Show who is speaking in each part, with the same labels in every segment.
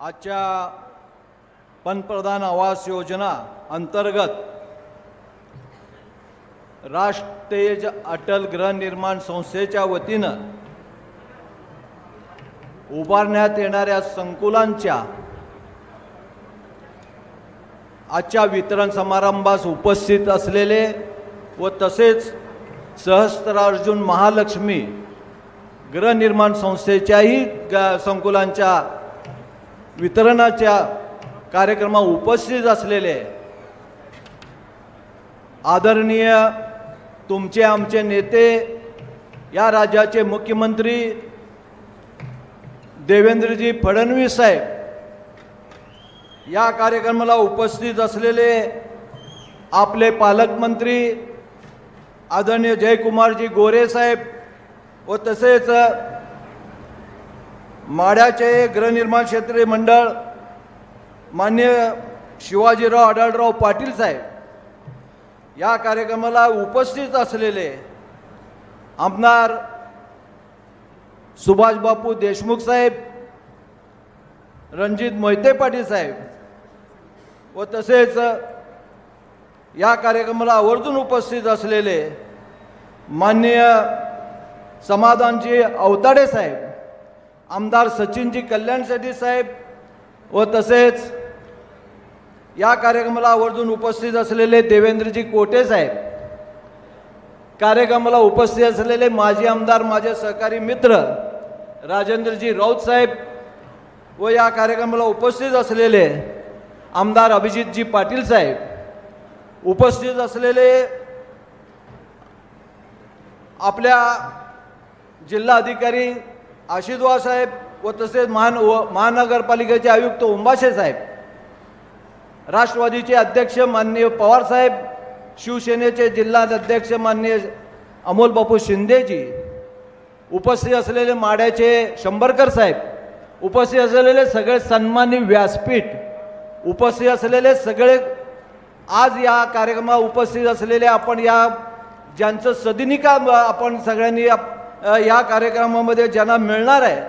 Speaker 1: आजच्या पंतप्रधान आवास योजना अंतर्गत राष्ट्रतेज अटल गृहनिर्माण संस्थेच्या वतीनं उभारण्यात येणाऱ्या संकुलांच्या आजच्या वितरण समारंभास उपस्थित असलेले व तसेच सहस्त्रार्जुन महालक्ष्मी गृहनिर्माण संस्थेच्याही ग संकुलांच्या वितरणाच्या कार्यक्रमात उपस्थित असलेले आदरणीय तुमचे आमचे नेते या राज्याचे मुख्यमंत्री देवेंद्रजी फडणवीस साहेब या कार्यक्रमाला उपस्थित असलेले आपले पालकमंत्री आदरणीय जयकुमारजी गोरे साहेब व तसेच माढ्याचे गृहनिर्माण क्षेत्रीय मंडळ मान्य शिवाजीराव आढळराव पाटील साहेब या कार्यक्रमाला उपस्थित असलेले आमदार सुभाषबापू देशमुख साहेब रणजित मोहिते पाटील साहेब व तसेच या कार्यक्रमाला आवर्जून उपस्थित असलेले माननीय समाधानजी अवताडे साहेब आमदार सचिनजी कल्याण शेट्टी साहेब व तसेच या कार्यक्रमाला आवर्जून उपस्थित असलेले देवेंद्रजी कोटे साहेब कार्यक्रमाला उपस्थित असलेले माजी आमदार माझे सहकारी मित्र राजेंद्रजी राऊत साहेब व या कार्यक्रमाला उपस्थित असलेले आमदार अभिजितजी पाटील साहेब उपस्थित असलेले आपल्या जिल्हाधिकारी आशिद्वा साहेब व तसेच महान व महानगरपालिकेचे आयुक्त उंबाशे साहेब राष्ट्रवादीचे अध्यक्ष माननीय पवार साहेब शिवसेनेचे जिल्हा अध्यक्ष माननीय अमोल बापू शिंदेजी उपस्थित असलेले माड्याचे शंभरकर साहेब उपस्थित असलेले सगळे सन्मानी व्यासपीठ उपस्थित असलेले सगळे आज या कार्यक्रमात उपस्थित असलेले आपण या ज्यांचं सदिनिका आपण सगळ्यांनी या कार्यक्रमामध्ये ज्यांना मिळणार आहे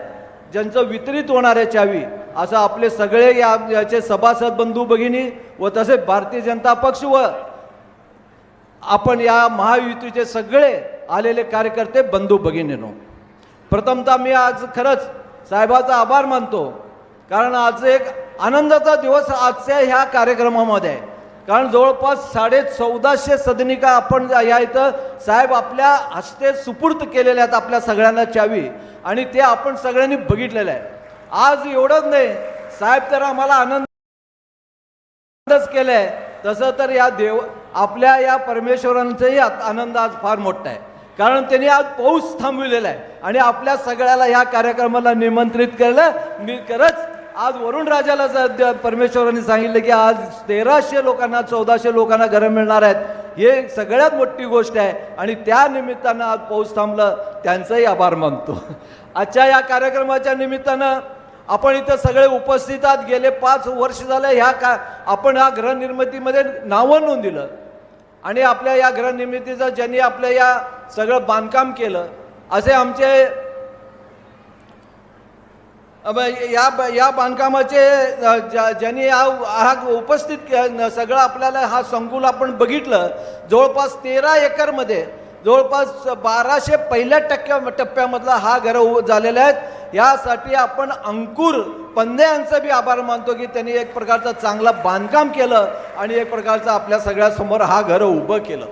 Speaker 1: ज्यांचं वितरित होणार आहे चावी असं आपले सगळे या याचे सभासद बंधू भगिनी व तसेच भारतीय जनता पक्ष व आपण या महायुतीचे सगळे आलेले कार्यकर्ते बंधू भगिनीनो. प्रथमतः मी आज खरंच साहेबाचा आभार मानतो कारण आज एक आनंदाचा दिवस आजच्या ह्या कार्यक्रमामध्ये आहे. कारण जवळपास साडे चौदाशे सदनिका आपण या इथं साहेब आपल्या हस्ते सुपूर्त केलेल्या आहेत आपल्या सगळ्यांना चावी. आणि ते आपण सगळ्यांनी बघितलेलं आहे. आज एवढंच नाही. साहेब तर आम्हाला आनंद आनंदच केलंय. तसं तर या देव आपल्या या परमेश्वरांचाही आनंद आज फार मोठा आहे. कारण त्यांनी आज पाऊस थांबविलेला आहे. आणि आपल्या सगळ्याला ह्या कार्यक्रमाला निमंत्रित केलं. मी खरंच आज वरुण राजाला द- परमेश्वरांनी सांगितलं की आज तेराशे लोकांना चौदाशे लोकांना घरं मिळणार आहेत हे सगळ्यात मोठी गोष्ट आहे. आणि त्या निमित्तानं आज पाऊस थांबलं त्यांचाही आभार मानतो. आजच्या या कार्यक्रमाच्या निमित्तानं आपण इथं सगळे उपस्थित आहात. गेले पाच वर्ष झाले ह्या का आपण ह्या गृहनिर्मितीमध्ये नावं नोंदिलं आणि आपल्या या गृहनिर्मितीचं ज्यांनी आपल्या या सगळं बांधकाम केलं असे आमचे या या बांधकामाचे ज्या- ज्यांनी हा हा उपस्थित सगळं आपल्याला हा संकुल आपण बघितलं जवळपास तेरा एकरमध्ये जवळपास बाराशे पहिल्या टक्क्या टप्प्यामधला हा घर झालेला आहे. यासाठी आपण अंकुर पंदे यांचं बी आभार मानतो की त्यांनी एक प्रकारचं चांगलं बांधकाम केलं आणि एक प्रकारचं आपल्या सगळ्यासमोर हा घर उभं केलं.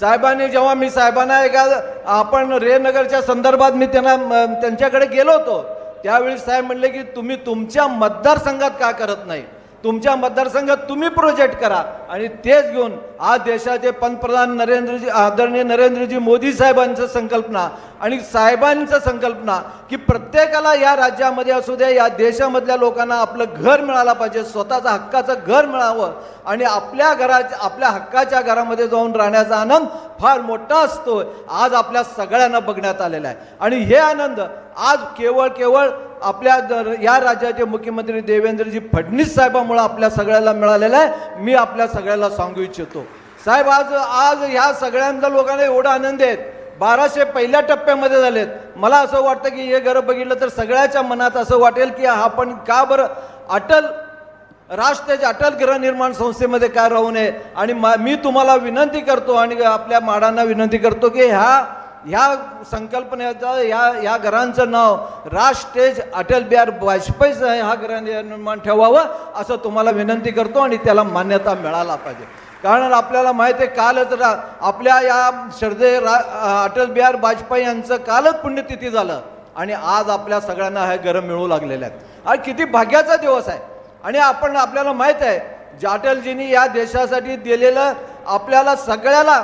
Speaker 1: साहेबांनी जेव्हा मी साहेबांना एका आपण रेनगरच्या संदर्भात मी त्यांना त्यांच्याकडे गेलो होतो त्यावेळी साहेब म्हणले की तुम्ही तुमच्या मतदारसंघात का करत नाही? तुमच्या मतदारसंघात तुम्ही प्रोजेक्ट करा. आणि तेच घेऊन आज देशाचे पंतप्रधान नरेंद्रजी आदरणीय नरेंद्रजी मोदी साहेबांचं संकल्पना आणि साहेबांचं संकल्पना की प्रत्येकाला या राज्यामध्ये असू द्या या देशामधल्या लोकांना आपलं घर मिळालं पाहिजे स्वतःचं हक्काचं घर मिळावं आणि आपल्या घराच्या आपल्या हक्काच्या घरामध्ये जाऊन राहण्याचा आनंद फार मोठा असतो आज आपल्या सगळ्यांना बघण्यात आलेला आहे. आणि हे आनंद आज केवळ केवळ आपल्या या राज्याचे मुख्यमंत्री देवेंद्रजी फडणवीस साहेबामुळे आपल्या सगळ्याला मिळालेलं आहे. मी आपल्या सगळ्याला सांगू इच्छितो. साहेब आज आज ह्या सगळ्यांचा लोकांना एवढा आनंद आहेत बाराशे पहिल्या टप्प्यामध्ये झालेत. मला असं वाटतं की हे घर बघितलं तर सगळ्याच्या मनात असं वाटेल की आपण का बरं? अटल राष्ट्रज अटल गृहनिर्माण संस्थेमध्ये काय राहू नये? आणि मा- मी तुम्हाला विनंती करतो आणि आपल्या माडांना विनंती करतो की ह्या ह्या संकल्पनेचं ह्या ह्या घरांचं नाव राष्ट्रज अटल बिहार वाजपेयीचं हा निर्माण ठेवावं असं तुम्हाला विनंती करतो आणि त्याला मान्यता मिळाला पाहिजे. कारण आपल्याला माहिती आहे कालच रा आपल्या या श्रद्धे रा अटल बिहार वाजपेयी यांचं कालच पुण्यतिथी झालं आणि आज आपल्या सगळ्यांना हे घरं मिळू लागलेले आहेत. आणि किती भाग्याचा दिवस आहे. आणि आपण आपल्याला माहीत आहे जे अटलजींनी या देशासाठी दिलेलं आपल्याला सगळ्याला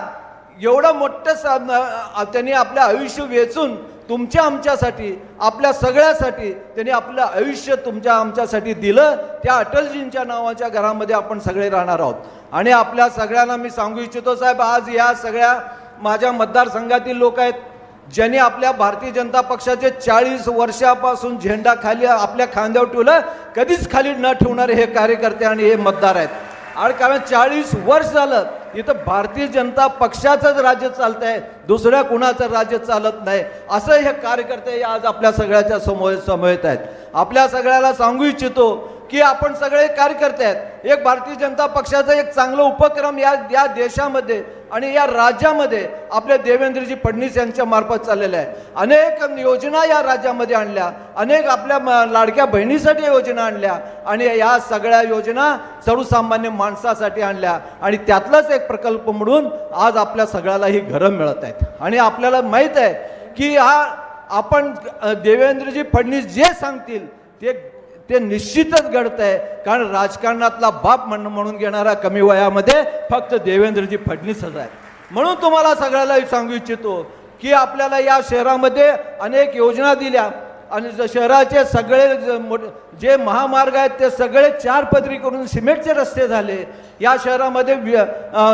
Speaker 1: एवढं मोठं स- त्यांनी आपलं आयुष्य वेचून तुमच्या आमच्यासाठी आपल्या सगळ्यासाठी त्यांनी आपलं आयुष्य तुमच्या आमच्यासाठी दिलं. त्या अटलजींच्या नावाच्या घरामध्ये आपण सगळे राहणार आहोत. आणि आपल्या सगळ्यांना मी सांगू इच्छितो साहेब आज या सगळ्या माझ्या मतदारसंघातील लोक आहेत ज्यांनी आपल्या भारतीय जनता पक्षाचे चाळीस वर्षापासून झेंडा खाली आपल्या खांद्यावर ठेवलं कधीच खाली न ठेवणारे हे कार्यकर्ते आणि हे मतदार आहेत. आणि कारण चाळीस वर्ष झालं इथं भारतीय जनता पक्षाचंच राज्य चालत आहे दुसऱ्या कुणाचं राज्य चालत नाही. असं हे कार्यकर्ते आज आपल्या सगळ्याच्या समोर समवेत आहेत. आपल्या सगळ्याला सांगू इच्छितो की आपण सगळे कार्यकर्ते आहेत. एक भारतीय जनता पक्षाचा एक चांगला उपक्रम या या देशामध्ये आणि या राज्यामध्ये आपल्या देवेंद्रजी फडणवीस यांच्या मार्फत चाललेले आहे. अनेक योजना या राज्यामध्ये आणल्या. अनेक आपल्या म- लाडक्या बहिणीसाठी योजना आणल्या. आणि या सगळ्या योजना सर्वसामान्य माणसासाठी आणल्या. आणि त्यातलाच एक प्रकल्प म्हणून आज आपल्या सगळ्याला ही घरं मिळत आहेत. आणि आपल्याला माहीत आहे की हा आपण देवेंद्रजी फडणवीस जे सांगतील ते ते निश्चितच घडत आहे कारण राजकारणातला बाप म्हण म्हणून घेणारा कमी वयामध्ये फक्त देवेंद्रजी फडणीसच आहे म्हणून तुम्हाला सगळ्याला सांगू इच्छितो की आपल्याला या शहरामध्ये अनेक योजना दिल्या. आणि शहराचे सगळे जे महामार्ग आहेत ते सगळे चार पदरी करून सिमेंटचे रस्ते झाले. या शहरामध्ये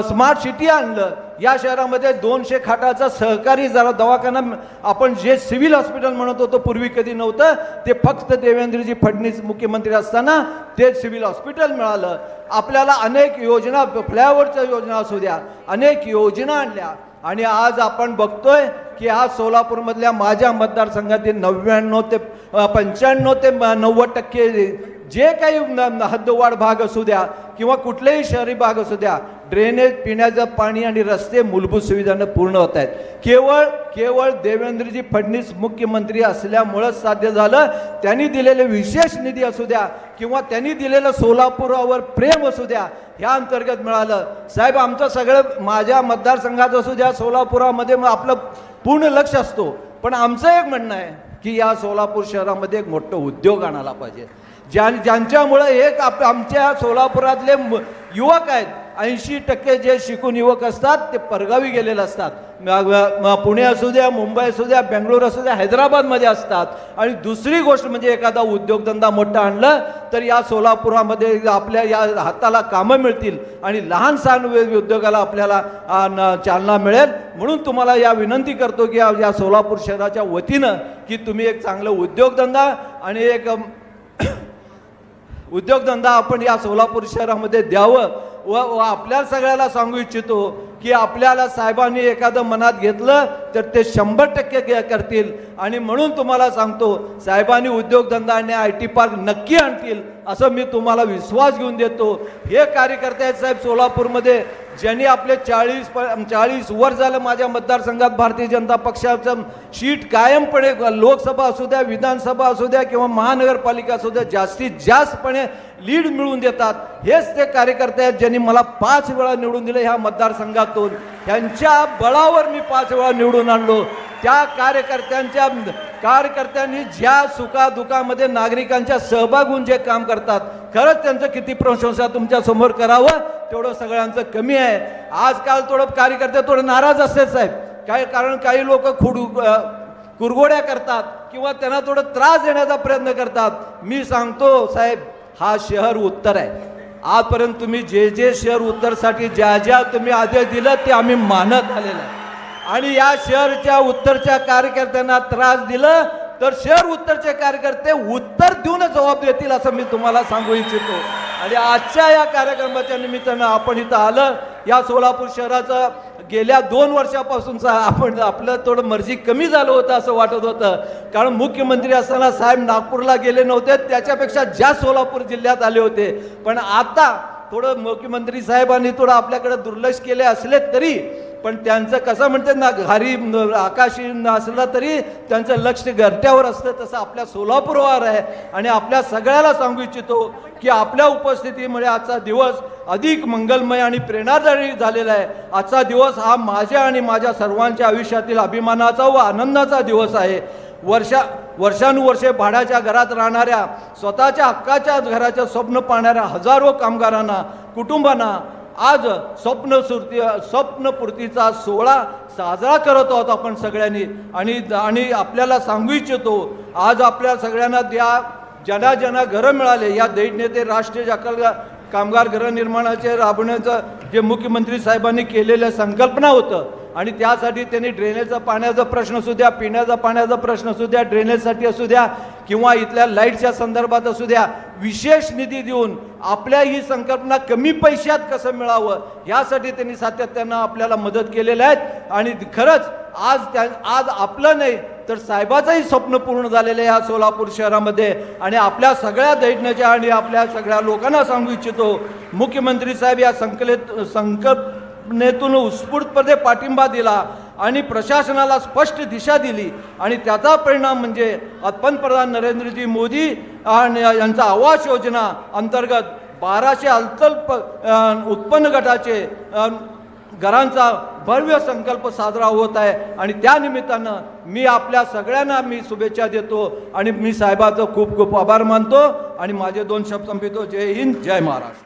Speaker 1: स्मार्ट सिटी आणलं. या शहरामध्ये दोनशे खाटाचा सहकारी जरा दवाखाना आपण जे सिव्हिल हॉस्पिटल म्हणत होतो पूर्वी कधी नव्हतं ते फक्त देवेंद्रजी फडणवीस मुख्यमंत्री असताना ते सिव्हिल हॉस्पिटल मिळालं. आपल्याला अनेक योजना फ्लॅओव्हरच्या योजना असू द्या अनेक योजना आणल्या. आणि आज आपण बघतोय की आज सोलापूरमधल्या माझ्या मतदारसंघातील नव्याण्णव ते पंच्याण्णव ते नव्वद टक्के जे काही न- हद्दवाढ भाग असू द्या किंवा कुठलेही शहरी भाग असू द्या ड्रेनेज पिण्याचं पाणी आणि रस्ते मूलभूत सुविधांना पूर्ण होत आहेत. केवळ केवळ देवेंद्रजी फडणवीस मुख्यमंत्री असल्यामुळंच साध्य झालं. त्यांनी दिलेले विशेष निधी असू द्या किंवा त्यांनी दिलेलं सोलापुरावर प्रेम असू द्या ह्या अंतर्गत मिळालं. साहेब आमचं सगळं माझ्या मतदारसंघात असू द्या सोलापुरामध्ये मग आपलं पूर्ण लक्ष असतो. पण आमचं एक म्हणणं आहे की या सोलापूर शहरामध्ये एक मोठं उद्योग आणायला पाहिजे. ज्या ज्यांच्यामुळं एक आप आमच्या सोलापुरातले युवक आहेत ऐंशी टक्के जे शिकून युवक असतात ते परगावी गेलेले असतात. पुणे असू द्या मुंबई असू द्या बेंगलोर असू द्या हैदराबादमध्ये असतात. आणि दुसरी गोष्ट म्हणजे एखादा उद्योगधंदा मोठा आणलं तर या सोलापुरामध्ये आपल्या या हाताला कामं मिळतील आणि लहान सहान वे- उद्योगाला आपल्याला न- चालना मिळेल. म्हणून तुम्हाला या विनंती करतो की या सोलापूर शहराच्या वतीनं की तुम्ही एक चांगलं उद्योगधंदा आणि एक उद्योगधंदा आपण या सोलापूर शहरामध्ये द्यावं व व आपल्या सगळ्याला सांगू इच्छितो की आपल्याला साहेबांनी एखादं मनात घेतलं तर ते शंभर टक्के करतील. आणि म्हणून तुम्हाला सांगतो साहेबांनी उद्योगधंदा आणि आय टी पार्क नक्की आणतील. असं मी तुम्हाला विश्वास घेऊन देतो. हे कार्यकर्ते आहेत साहेब सोलापूरमध्ये ज्यांनी आपले चाळीस चाळीस वर झालं माझ्या मतदारसंघात भारतीय जनता पक्षाचं शीट कायमपणे लोकसभा असू द्या विधानसभा असू द्या किंवा महानगरपालिका असू द्या जास्तीत जास्तपणे लीड मिळवून देतात. हेच ते कार्यकर्ते आहेत ज्यांनी मला पाच वेळा निवडून दिले ह्या मतदारसंघातून. त्यांच्या बळावर मी पाच वेळा निवडून आणलो. त्या कार्यकर्त्यांच्या कार्यकर्त्यांनी ज्या सुखादुखामध्ये नागरिकांच्या सहभाग होऊन जे काम करतात खरंच त्यांचं किती प्रशंसा तुमच्यासमोर करावं तेवढं सगळ्यांचं कमी आहे. आजकाल थोडं कार्यकर्ते थोडं नाराज असते साहेब. काय कारण काही लोक खुड कुरगोड्या कुरघोड्या करतात किंवा त्यांना थोडं त्रास देण्याचा प्रयत्न करतात. मी सांगतो साहेब हा शहर उत्तर आहे. आजपर्यंत तुम्ही जे जे शहर उत्तरसाठी ज्या ज्या तुम्ही आदेश दिलं ते आम्ही मानत आलेलं आहे. आणि या शहरच्या उत्तरच्या कार्यकर्त्यांना त्रास दिलं तर शहर उत्तरचे कार्यकर्ते उत्तर देऊनच जबाब देतील असं मी तुम्हाला सांगू इच्छितो. आणि आजच्या या कार्यक्रमाच्या निमित्तानं आपण इथं आलं. या सोलापूर शहराचं गेल्या दोन वर्षापासूनचा आपण आपलं थोडं मर्जी कमी झालं होतं असं वाटत होतं. कारण मुख्यमंत्री असताना साहेब नागपूरला गेले नव्हते त्याच्यापेक्षा जास्त सोलापूर जिल्ह्यात आले होते. पण आता थोडं मुख्यमंत्री साहेबांनी थोडं आपल्याकडे दुर्लक्ष केले असले तरी पण त्यांचं कसं म्हणतात ना घारी आकाशी असला तरी त्यांचं लक्ष घरट्यावर असतं तसं आपल्या सोलापूरवर आहे. आणि आपल्या सगळ्याला सांगू इच्छितो की आपल्या उपस्थितीमुळे आजचा दिवस अधिक मंगलमय आणि प्रेरणादायी झालेला आहे. आजचा दिवस हा माझ्या आणि माझ्या सर्वांच्या आयुष्यातील अभिमानाचा व आनंदाचा दिवस आहे. वर्षा वर्षानुवर्षे भाड्याच्या घरात राहणाऱ्या स्वतःच्या हक्काच्या घराचं स्वप्न पाहणाऱ्या हजारो कामगारांना कुटुंबांना आज स्वप्न सुरती स्वप्नपूर्तीचा सोहळा साजरा करत आहोत आपण सगळ्यांनी. आणि आणि आपल्याला सांगू इच्छितो आज आपल्या सगळ्यांना त्या ज्यांना ज्यांना घरं मिळाले या दैट नेते राष्ट्रीय जाकल कामगार गृहनिर्माणाचे राबवण्याचं जे मुख्यमंत्री साहेबांनी केलेलं संकल्पना होतं आणि त्यासाठी त्यांनी ड्रेनेजचा पाण्याचा प्रश्न असू द्या पिण्याचा पाण्याचा प्रश्न असू द्या ड्रेनेजसाठी असू द्या किंवा इथल्या लाईटच्या संदर्भात असू द्या विशेष निधी देऊन आपल्या ही संकल्पना कमी पैशात कसं मिळावं यासाठी त्यांनी सातत्यानं आपल्याला मदत केलेल्या आहेत आणि खरंच आज त्या आज आपलं नाही तर साहेबाचंही स्वप्न पूर्ण झालेलं आहे या सोलापूर शहरामध्ये. आणि आपल्या सगळ्या दैटण्याच्या आणि आपल्या सगळ्या लोकांना सांगू इच्छितो मुख्यमंत्री साहेब या संकलित नेतून उत्स्फूर्तपणे पाठिंबा दिला आणि प्रशासनाला स्पष्ट दिशा दिली. आणि त्याचा परिणाम म्हणजे पंतप्रधान नरेंद्रजी मोदी आणि यांचा आवास योजना अंतर्गत बाराशे अल्प उत्पन्न गटाचे घरांचा भव्य संकल्प साजरा होत आहे. आणि त्यानिमित्तानं मी आपल्या सगळ्यांना मी शुभेच्छा देतो आणि मी साहेबाचं खूप खूप आभार मानतो. आणि माझे दोन शब्द संपितो जय हिंद जय महाराष्ट्र.